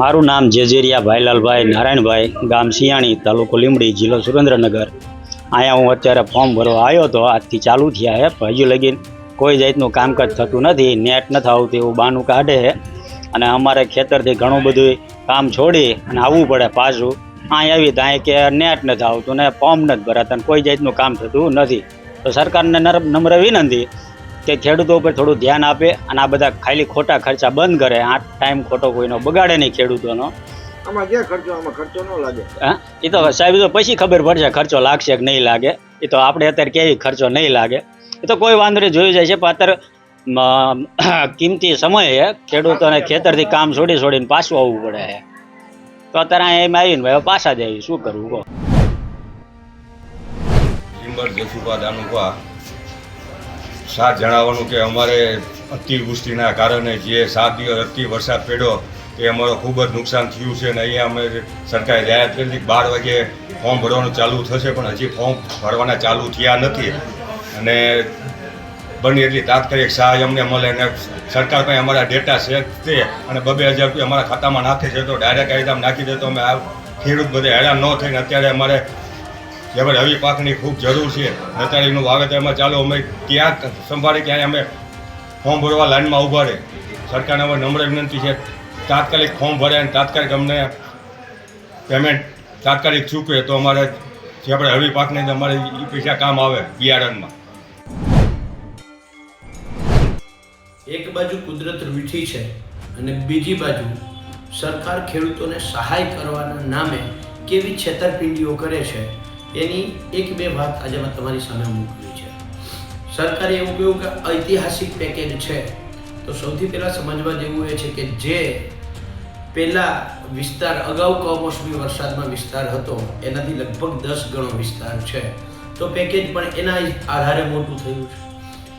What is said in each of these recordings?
મારું નામ જેજેરિયા ભાઈલાલભાઈ, નારાયણભાઈ, ગામ સિયાણી તાલુકો લીમડી જિલ્લો સુરેન્દ્રનગર. અહીંયા હું અત્યારે ફોર્મ ભરવા આવ્યો હતો. આજથી ચાલુ થયા હે હજુ લગીન કોઈ જાતનું કામકાજ થતું નથી. નેટ નથી આવતું, એવું બાનું કાઢે છે. અને અમારે ખેતરથી ઘણું બધું કામ છોડી અને આવવું પડે પાછું. અહીં આવી તો અહીં કે નેટ નથી આવતું ને ફોર્મ નથી ભરાતા અને કોઈ જાતનું કામ થતું નથી. તો સરકારને નમ્ર વિનંતી કે ખેડૂતો ઉપર થોડું ધ્યાન આપે અને આ બધા ખાલી ખોટા ખર્ચા બંધ કરે. આ ટાઈમ ખોટો કોઈનો બગાડે નહીં ખેડૂતોનો. આમાં ક્યાં ખર્ચો? આમાં ખર્ચો ન લાગે. હા? એ તો સાહેબ તો પછી ખબર પડશે ખર્ચો લાગશે કે નહીં લાગે. એ તો આપણે અત્યારે કેવી ખર્ચો નહીં લાગે. એ તો કોઈ વાંધો નહીં જોઈ જાય છે પણ અત્યારે કિંમતી સમયે ખેડૂતોને ખેતરથી કામ છોડી છોડીને પાછું આવવું પડે છે. તો અત્યારે અહીંયા એમ આવીને ભાઈ હવે પાછા જઈએ. શું કરવું કહો? ટિમ્બર જસુભા દાનુભા સાત જણાવવાનું કે અમારે અતિવૃષ્ટિના કારણે જે સાત દિવસ અતિ વરસાદ પડ્યો એ અમારો ખૂબ જ નુકસાન થયું છે અને અહીંયા અમે સરકારે જાહેરાત કરેલી બાર વાગે ફોર્મ ભરવાનું ચાલુ થશે પણ હજી ફોર્મ ભરવાના ચાલુ થયા નથી. અને બની એટલી તાત્કાલિક સહાય અમને મળે અને સરકાર પાસે અમારા ડેટા છે અને બબે હજાર રૂપિયા અમારા ખાતામાં નાખે છે તો ડાયરેક્ટ આવી નાખી દે તો અમે આ ખેડૂત બધે હેરાન ન થઈને અત્યારે અમારે જે ભાઈ રવિ પાકની ખૂબ જરૂર છે નતાળીનું વાવેતર વાવેતરમાં ચાલો અમે ક્યાંક સંભાળી ક્યાંય અમે ફોર્મ ભરવા લાઈનમાં ઊભા રહે. સરકારને હવે નમ્ર વિનંતી છે તાત્કાલિક ફોર્મ ભરે અને તાત્કાલિક અમને પેમેન્ટ તાત્કાલિક ચૂકવે તો અમારે જે આપણે રવિ પાકની અંદર અમારે એ પૈસા કામ આવે બિયારણમાં. એક બાજુ કુદરત રૂઠી છે અને બીજી બાજુ સરકાર ખેડૂતોને સહાય કરવાના નામે કેવી છેતરપિંડીઓ કરે છે એની એક બે વાત આજે મેં તમારી સામે મૂકવી છે. સરકારે એવું કહ્યું કે ઐતિહાસિક પેકેજ છે. તો સૌથી પહેલાં સમજવા જેવું એ છે કે જે પહેલાં વિસ્તાર અગાઉ કમોસમી વરસાદમાં વિસ્તાર હતો, એનાથી લગભગ દસ ગણો વિસ્તાર છે. તો પેકેજ પણ એના આધારે મોટું થયું છે.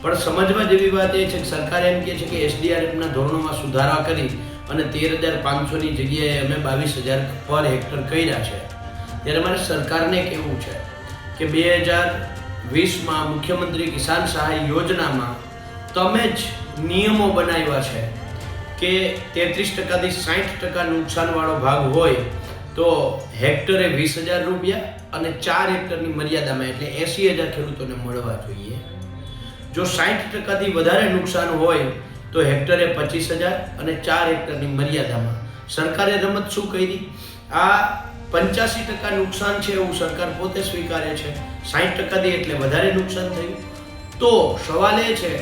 પણ સમજવા જેવી વાત એ છે કે સરકાર એમ કહે છે કે એસડીઆરએફના ધોરણોમાં સુધારા કરી અને તેર હજાર પાંચસોની જગ્યાએ અમે બાવીસ હજાર પર હેક્ટર કર્યા છે. ત્યારે મારે સરકારને કહેવું છે કે બે હજાર વીસમાં મુખ્યમંત્રી કિસાન સહાય યોજનામાં તમે જ નિયમો બનાવ્યા છે કે તેત્રીસ ટકાથી સાઠ ટકા નુકસાનવાળો ભાગ હોય તો હેક્ટરે વીસ હજાર રૂપિયા અને ચાર હેક્ટરની મર્યાદામાં એટલે એંસી હજાર ખેડૂતોને મળવા જોઈએ. જો સાઠ ટકાથી વધારે નુકસાન હોય તો હેક્ટરે પચીસ હજાર અને ચાર હેક્ટરની મર્યાદામાં. સરકારે રમત શું કરી? આ પંચ્યાસી ટકા નુકસાન છે એવું સરકાર પોતે સ્વીકારે છે. સાઠ ટકાથી એટલે વધારે નુકસાન થયું. તો સવાલ એ છે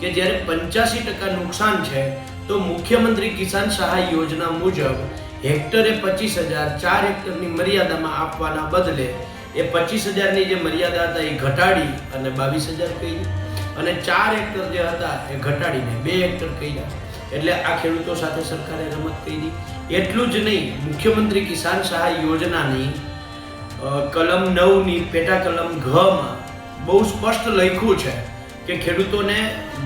કે જ્યારે પંચ્યાસી ટકા નુકસાન છે, તો મુખ્યમંત્રી કિસાન સહાય યોજના મુજબ હેક્ટરે પચીસ હજાર ચાર હેક્ટરની મર્યાદામાં આપવાના બદલે એ પચીસ હજારની જે મર્યાદા હતા એ ઘટાડી અને બાવીસ હજાર કરી. અને ચાર હેક્ટર જે હતા એ ઘટાડીને બે હેક્ટર કર્યા. એટલે આ ખેડૂતો સાથે સરકારે રમત કરી. એટલું જ નહીં, મુખ્યમંત્રી કિસાન સહાય યોજનાની કલમ નવની પેટા કલમ ઘમાં બહુ સ્પષ્ટ લખ્યું છે કે ખેડૂતોને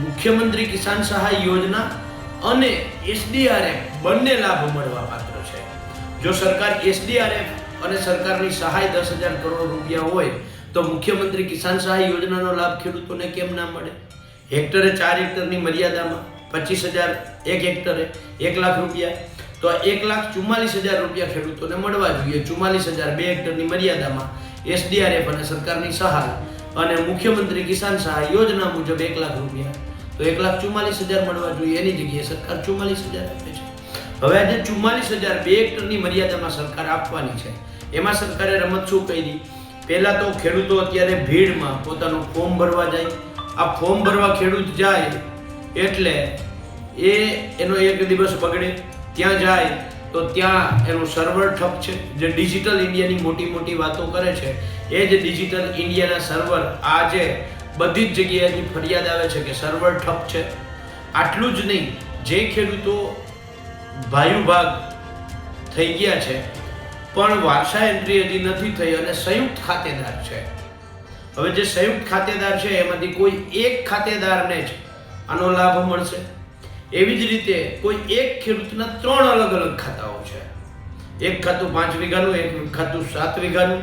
મુખ્યમંત્રી કિસાન સહાય યોજના અને એસડીઆરએફ બંને લાભ મળવા પાત્ર છે. જો સરકાર એસડીઆરએફ અને સરકારની સહાય દસ હજાર કરોડ રૂપિયા હોય તો મુખ્યમંત્રી કિસાન સહાય યોજનાનો લાભ ખેડૂતોને કેમ ના મળે? હેક્ટરે ચાર હેક્ટરની મર્યાદામાં પચીસ હજાર એક હેક્ટરે એક લાખ રૂપિયા. તો એક લાખ ચુમ્માલીસ હજાર રૂપિયા ખેડૂતોને મળવા જોઈએ. ચુમ્માલીસ હજાર બે હેક્ટરની મર્યાદામાં એસડીઆરએફ અને સરકારની સહાય અને મુખ્યમંત્રી કિસાન સહાય યોજના મુજબ એક લાખ રૂપિયા. તો એક લાખ ચુમ્માલીસ હજાર મળવા જોઈએ. એની જગ્યાએ સરકાર ચુમ્માલીસ હજાર આપે છે. હવે આજે ચુમ્માલીસ હજાર બે હેક્ટરની મર્યાદામાં સરકાર આપવાની છે. એમાં સરકારે રમત શું કરી? પહેલા તો ખેડૂતો અત્યારે ભીડમાં પોતાનું ફોર્મ ભરવા જાય. આ ફોર્મ ભરવા ખેડૂત જાય એટલે એ એનો એક દિવસ બગડે ત્યાં જાય તો ત્યાં એનું સર્વર ઠપ છે. જે ડિજિટલ ઇન્ડિયાની મોટી મોટી વાતો કરે છે, એ જ ડિજિટલ ઇન્ડિયાના સર્વર આજે બધી જ જગ્યાએથી ફરિયાદ આવે છે કે સર્વર ઠપ છે. આટલું જ નહીં, જે ખેડૂતો ભાયુ ભાગ થઈ ગયા છે પણ વારસા એન્ટ્રી હજી નથી થઈ અને સંયુક્ત ખાતેદાર છે. હવે જે સંયુક્ત ખાતેદાર છે, એમાંથી કોઈ એક ખાતેદારને જ આનો લાભ મળશે. એવી જ રીતે કોઈ એક ખેડૂતના ત્રણ અલગ અલગ ખાતાઓ છે. એક ખાતું પાંચ વીઘાનું, એક ખાતું સાત વીઘાનું.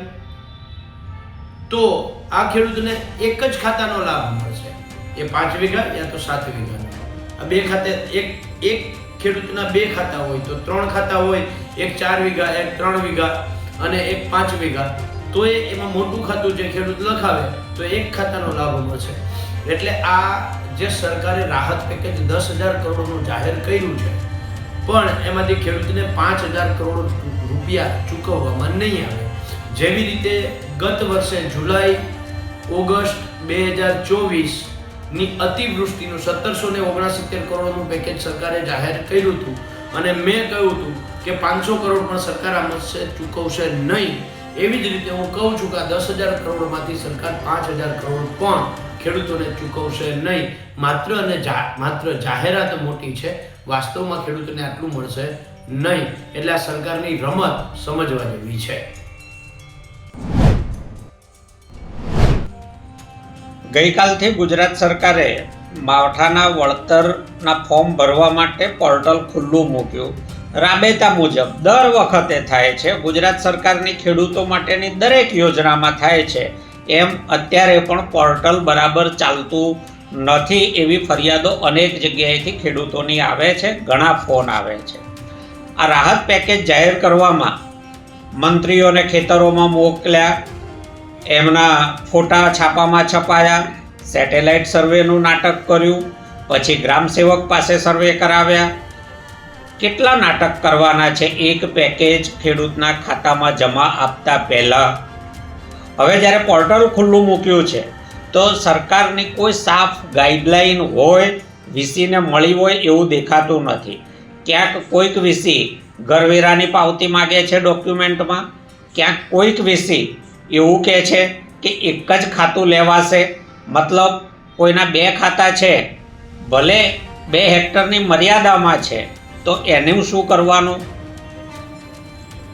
તો આ ખેડૂતને એક જ ખાતાનો લાભ મળશે. એ પાંચ વીઘા યા તો સાત વીઘા આ બે ખાતે એક એક ખેડૂતના બે ખાતા હોય તો ત્રણ ખાતા હોય એક ચાર વીઘા, એક ત્રણ વીઘા અને એક પાંચ વીઘા. તો એ એમાં મોટું ખાતું જે ખેડૂત લખાવે, તો એક ખાતાનો લાભ મળશે એટલે આ જે સરકારે રાહત પેકેજ દસ હજાર કરોડનું જાહેર કર્યું છે, પણ એમાંથી ખેડૂતને પાંચ હજાર કરોડ રૂપિયા ચૂકવવામાં નહીં આવે. જેવી રીતે ગત વર્ષે જુલાઈ, ઓગસ્ટ બે હજાર ચોવીસની અતિવૃષ્ટિનું સત્તરસો ને ઓગણસિત્તેર કરોડનું પેકેજ સરકારે જાહેર કર્યું હતું. અને મેં કહ્યું હતું કે પાંચસો કરોડ પણ સરકાર આ મત્સ્ય ચૂકવશે નહીં. એવી જ રીતે હું કહું છું કે આ દસ હજાર કરોડમાંથી સરકાર પાંચ હજાર કરોડ પણ ખેડૂતોને ચૂકવશે નહીં. માત્ર અને માત્ર જાહેરાત મોટી છે. વાસ્તવમાં ખેડૂતોને આટલું મળશે નહીં. એટલે આ સરકારની રમત સમજવા જેવી છે. ગઈકાલથી ગુજરાત સરકારે માવઠાના વળતરના ફોર્મ ભરવા માટે પોર્ટલ ખુલ્લું મૂક્યું. રાબેતા મુજબ દર વખતે થાય છે. ગુજરાત સરકારની ખેડૂતો માટેની દરેક યોજનામાં થાય છે. એમ અત્યારે પણ પોર્ટલ બરાબર ચાલતું નથી એવી ફરિયાદો અનેક જગ્યાએથી ખેડૂતોની આવે છે. ઘણા ફોન આવે છે. આ રાહત પેકેજ જાહેર કરવામાં મંત્રીઓને ખેતરોમાં મોકલ્યા. એમના ફોટા છાપામાં છપાયા. સેટેલાઇટ સર્વેનું નાટક કર્યું. પછી ગ્રામ સેવક પાસે સર્વે કરાવ્યા. કેટલા નાટક કરવાના છે? એક પેકેજ ખેડૂતના ખાતામાં જમા આપતા પહેલાં. હવે જ્યારે પોર્ટલ ખુલ્લું મૂક્યું છે, તો સરકારની કોઈ સાફ ગાઈડલાઈન હોય, વીસીને મળી હોય એવું દેખાતું નથી. ક્યાંક કોઈક વીસી ઘરવેરાની પાવતી માગે છે ડોક્યુમેન્ટમાં ક્યાંક કોઈક વીસી એવું કહે છે કે એક જ ખાતું લેવાશે. મતલબ કોઈના બે ખાતા છે. ભલે બે હેક્ટરની મર્યાદામાં છે તો એનું શું કરવાનું?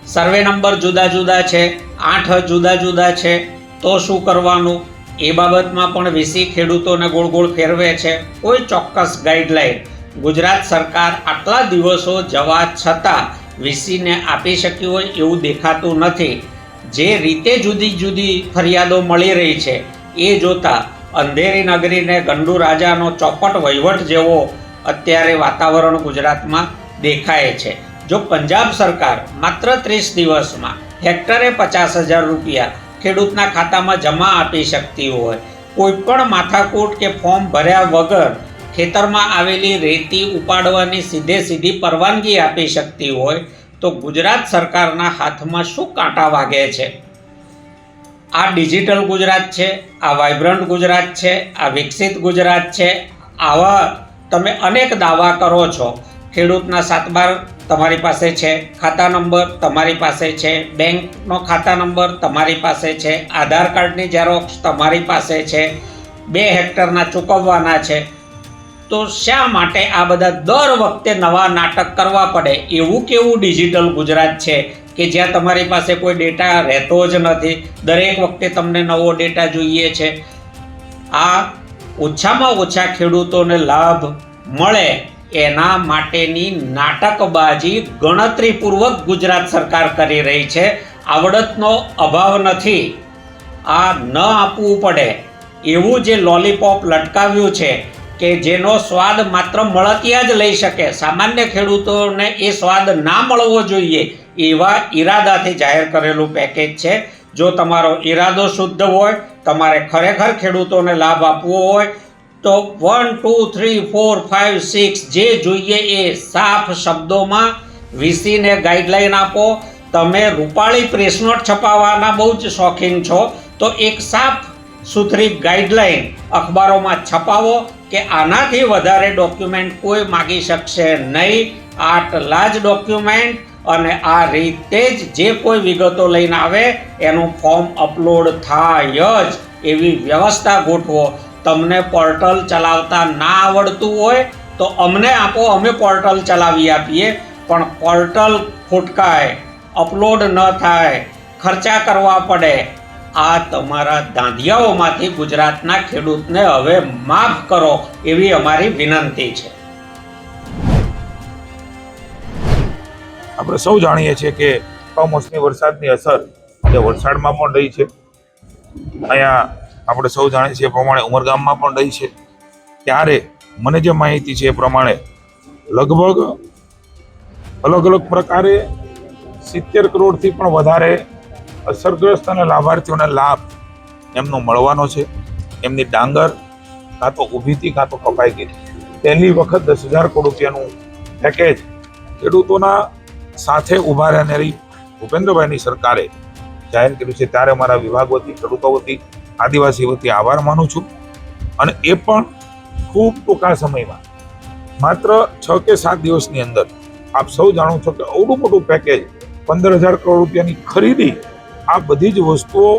સર્વે નંબર જુદા જુદા છે, આઠ જુદા જુદા છે, તો શું કરવાનું? એ બાબતમાં પણ વીસી ખેડૂતોને ગોળ ગોળ ફેરવે છે, કોઈ ચોક્કસ ગાઈડલાઈન. ગુજરાત સરકાર આટલા દિવસો જવા છતાં વીસીને આપી શક્યું હોય એવું દેખાતું નથી. જે રીતે જુદી જુદી ફરિયાદો મળી રહી છે, એ જોતાં અંધેરી નગરીને ગંડુ રાજાનો ચોપટ વહીવટ જેવો અત્યારે વાતાવરણ ગુજરાતમાં દેખાય છે. જો પંજાબ સરકાર માત્ર ત્રીસ દિવસમાં હેક્ટરે પચાસ હજાર રૂપિયા ખેડૂતના ખાતામાં જમા આપી શકતી હોય, કોઈ પણ માથાકૂટ કે ફોર્મ ભર્યા વગર ખેતરમાં આવેલી રેતી ઉપાડવાની સીધે સીધી પરવાનગી આપી શકતી હોય, તો ગુજરાત સરકારના હાથમાં શું કાંટા વાગે છે? આ ડિજિટલ ગુજરાત છે, આ વાઇબ્રન્ટ ગુજરાત છે, આ વિકસિત ગુજરાત છે, આવા તમે અનેક દાવા કરો છો. ખેડૂતના સાતબાર તમારી પાસે છે, ખાતા નંબર તમારી પાસે છે, બેંકનો ખાતા નંબર તમારી પાસે છે, આધાર કાર્ડની ઝેરોક્ષ તમારી પાસે છે, બે હેક્ટરના ચૂકવવાના છે. તો શા માટે આ બધા દર વખતે નવા નાટક કરવા પડે? એવું કેવું ડિજિટલ ગુજરાત છે કે જ્યાં તમારી પાસે કોઈ ડેટા રહેતો જ નથી? દરેક વખતે તમને નવો ડેટા જોઈએ છે. આ ઓછામાં ઓછા ખેડૂતોને લાભ મળે. એના માટેની નાટકબાજી ગણતરીપૂર્વક ગુજરાત સરકાર કરી રહી છે. આવડતનો અભાવ નથી. આ ન આપવું પડે. એવું જે લોલીપોપ લટકાવ્યું છે કે જેનો સ્વાદ માત્ર મળતિયા જ લઈ શકે. સામાન્ય ખેડૂતોને એ સ્વાદ ના મળવો જોઈએ એવા ઈરાદાથી જાહેર કરેલું પેકેજ છે. જો તમારો ઈરાદો શુદ્ધ હોય, તમારે ખરેખર ખેડૂતોને લાભ આપવો હોય તો one, two, three, four five six જે જોઈએ એ સાફ શબ્દોમાં વીસીને ગાઈડલાઈન આપો. તમે રૂપાળી પ્રેસ નોટ છપાવવાના બહુ જ શોખીન છો. તો એક સાફ સુથરી ગાઈડલાઈન અખબારોમાં છપાવો કે આનાથી વધારે ડોક્યુમેન્ટ કોઈ માગી શકશે નહીં. આટલા જ ડોક્યુમેન્ટ અને આ રીતે જ જે કોઈ વિગતો લઈને આવે એનું ફોર્મ અપલોડ થાય જ એવી વ્યવસ્થા ગોઠવો. તમને પોર્ટલ ચલાવતા ના આવડતું હોય તો અમને આપો, અમે પોર્ટલ ચલાવી આપીએ. પણ પોર્ટલ ફૂટકાય અપલોડ ન થાય, ખર્ચા કરવા પડે. આ તમારા દાંધિયાઓમાંથી ગુજરાતના ખેડૂતને હવે માફ કરો એવી અમારી વિનંતી છે. આપણે સૌ જાણીએ છીએ કે કમોસમી વરસાદની અસર જે વલસાડમાં પણ રહી છે. અહીંયા આપણે સૌ જાણીએ છીએ એ પ્રમાણે ઉમરગામમાં પણ રહી છે. ત્યારે મને જે માહિતી છે એ પ્રમાણે લગભગ અલગ અલગ પ્રકારે સિત્તેર કરોડથી પણ વધારે અસરગ્રસ્ત અને લાભાર્થીઓને લાભ એમનો મળવાનો છે. એમની ડાંગર કાં તો ઊભીથી કાં તો કપાઈ ગઈ. પહેલી વખત દસ હજાર કરોડ રૂપિયાનું પેકેજ ખેડૂતોના સાથે ઊભા રહેનારી ભૂપેન્દ્રભાઈની સરકારે જાહેર કર્યું છે. ત્યારે અમારા વિભાગ વતી, ખેડૂતો વતી આદિવાસી વતી આભાર માનું છું. અને એ પણ ખૂબ ટૂંકા સમયમાં. માત્ર છ કે સાત દિવસની અંદર આપ સૌ જાણો છો કે અવડું મોટું પેકેજ પંદર હજાર કરોડ રૂપિયાની ખરીદી આ બધી જ વસ્તુઓ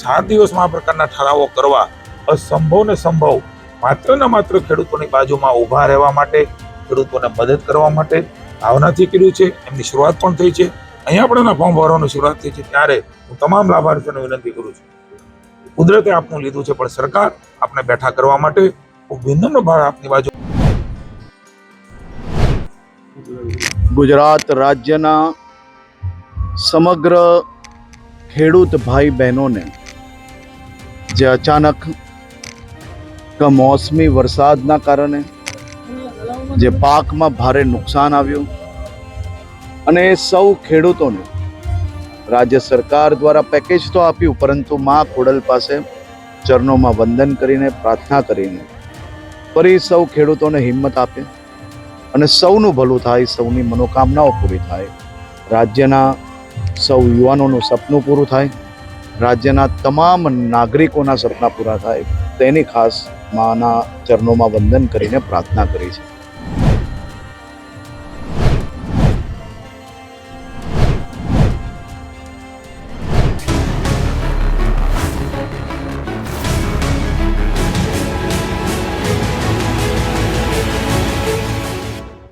સાત દિવસમાં આ પ્રકારના ઠરાવો કરવા અસંભવ ને સંભવ માત્ર ને માત્ર ખેડૂતોની બાજુમાં ઊભા રહેવા માટે, ખેડૂતોને મદદ કરવા માટે ભાવનાથી કર્યું છે. એમની શરૂઆત પણ થઈ છે. અહીંયા પણ એના ફોર્મ ભરવાની શરૂઆત થઈ છે. ત્યારે હું તમામ લાભાર્થીઓને વિનંતી કરું છું. કુદરતે આપનું લીધું છે પણ સરકાર આપને બેઠા કરવા માટે વિનમ્ર ભાર આપની બાજુ. ગુજરાત રાજ્યના સમગ્ર ખેડૂત ભાઈ બહેનોને જે અચાનક કમોસમી વરસાદના કારણે જે પાકમાં ભારે નુકસાન આવ્યું અને સૌ ખેડૂતોને રાજ્ય સરકાર દ્વારા પેકેજ તો આપ્યું, પરંતુ મા ખોડલ પાસે ચરણોમાં વંદન કરીને, પ્રાર્થના કરીને ફરી સૌ ખેડૂતોને હિંમત આપે અને સૌનું ભલું થાય, સૌની મનોકામનાઓ પૂરી થાય. રાજ્યના સૌ યુવાનોનું સપનું પૂરું થાય. રાજ્યના તમામ નાગરિકોના સપના પૂરા થાય. તેની ખાસ માના ચરણોમાં વંદન કરીને પ્રાર્થના કરી છે.